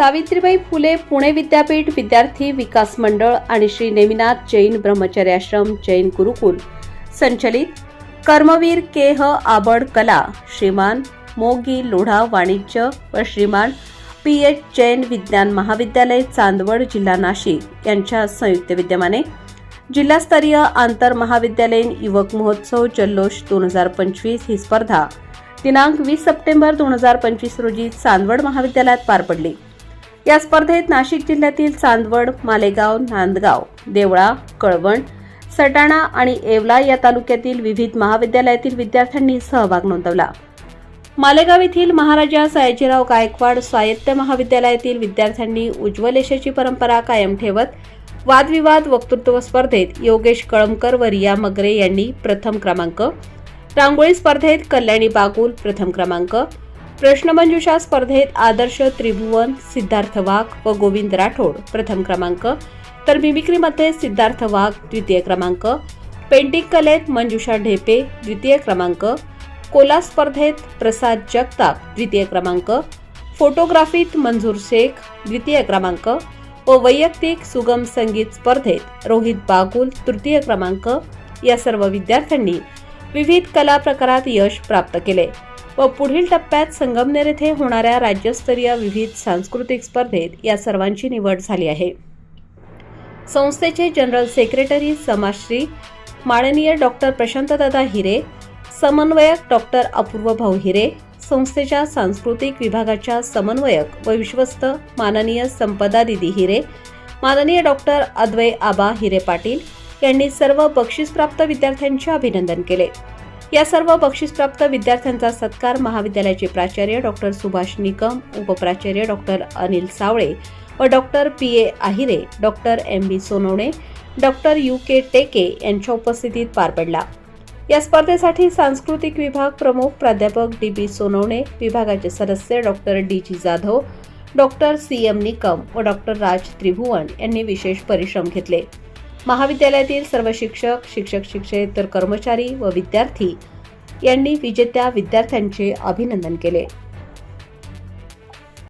सावित्रीबाई फुले पुणे विद्यापीठ विद्यार्थी विकास मंडळ आणि श्री नेमिनाथ जैन ब्रह्मचर्य आश्रम जैन गुरुकुल. संचलित कर्मवीर केह आबड कला श्रीमान मोगी लोढा वाणिज्य व श्रीमान पी एच जैन विज्ञान महाविद्यालय चांदवड जिल्हा नाशिक यांच्या संयुक्त विद्यमाने जिल्हास्तरीय आंतर महाविद्यालयीन युवक महोत्सव जल्लोष दोन हजार पंचवीस ही स्पर्धा दिनांक वीस सप्टेंबर दोन हजार पंचवीस रोजी चांदवड महाविद्यालयात पार पडली. या स्पर्धेत नाशिक जिल्ह्यातील चांदवड मालेगाव नांदगाव देवळा कळवण सटाणा आणि येवला या तालुक्यातील विविध महाविद्यालयातील विद्यार्थ्यांनी सहभाग नोंदवला. मालेगाव येथील महाराजा सयाजीराव गायकवाड स्वायत्त महाविद्यालयातील विद्यार्थ्यांनी उज्ज्वल यशाची परंपरा कायम ठेवत वादविवाद वक्तृत्व स्पर्धेत योगेश कळमकर व रिया मगरे यांनी प्रथम क्रमांक रांगोळी स्पर्धेत कल्याणी बागुल प्रथम क्रमांक प्रश्नमंजुषा स्पर्धेत आदर्श त्रिभुवन सिद्धार्थ वाघ व गोविंद राठोड प्रथम क्रमांक. तर मिमिक्रीमध्ये सिद्धार्थ वाघ द्वितीय क्रमांक. पेंटिंग कलेत मंजुषा ढेपे द्वितीय क्रमांक. कोला स्पर्धेत प्रसाद जगताप द्वितीय क्रमांक. फोटोग्राफीत मंजूर शेख द्वितीय क्रमांक. व वैयक्तिक सुगम संगीत स्पर्धेत रोहित बागुल तृतीय क्रमांक. या सर्व विद्यार्थ्यांनी विविध कला प्रकारात यश प्राप्त केले. व पुढील टप्प्यात संगमनेर येथे होणाऱ्या राज्यस्तरीय विविध सांस्कृतिक स्पर्धेत या सर्वांची निवड झाली आहे. संस्थेचे जनरल सेक्रेटरी समाजश्री माननीय डॉक्टर प्रशांतदादा हिरे समन्वयक डॉक्टर अपूर्व भाऊ हिरे संस्थेच्या सांस्कृतिक विभागाच्या समन्वयक व विश्वस्त माननीय संपदा दिदी हिरे माननीय डॉक्टर अद्वय आबा हिरे पाटील यांनी सर्व बक्षीसप्राप्त विद्यार्थ्यांचे अभिनंदन केले. या सर्व बक्षीसप्राप्त विद्यार्थ्यांचा सत्कार महाविद्यालयाचे प्राचार्य डॉक्टर सुभाष निकम उपप्राचार्य डॉक्टर अनिल सावळे व doctor P. A. Ahire doctor M. B. Sonawane doctor U. K. Teke यांच्या उपस्थितीत पार पडला. या स्पर्धेसाठी सांस्कृतिक विभाग प्रमुख प्राध्यापक डी. बी. सोनवणे विभागाचे सदस्य doctor D. G. Jadhav doctor C. M. Nikam व डॉक्टर राज त्रिभुवन यांनी विशेष परिश्रम घेतले. महाविद्यालयातील सर्व शिक्षक शिक्षक शिक्षकेतर कर्मचारी व विद्यार्थी यांनी विजेत्या विद्यार्थ्यांचे अभिनंदन केले.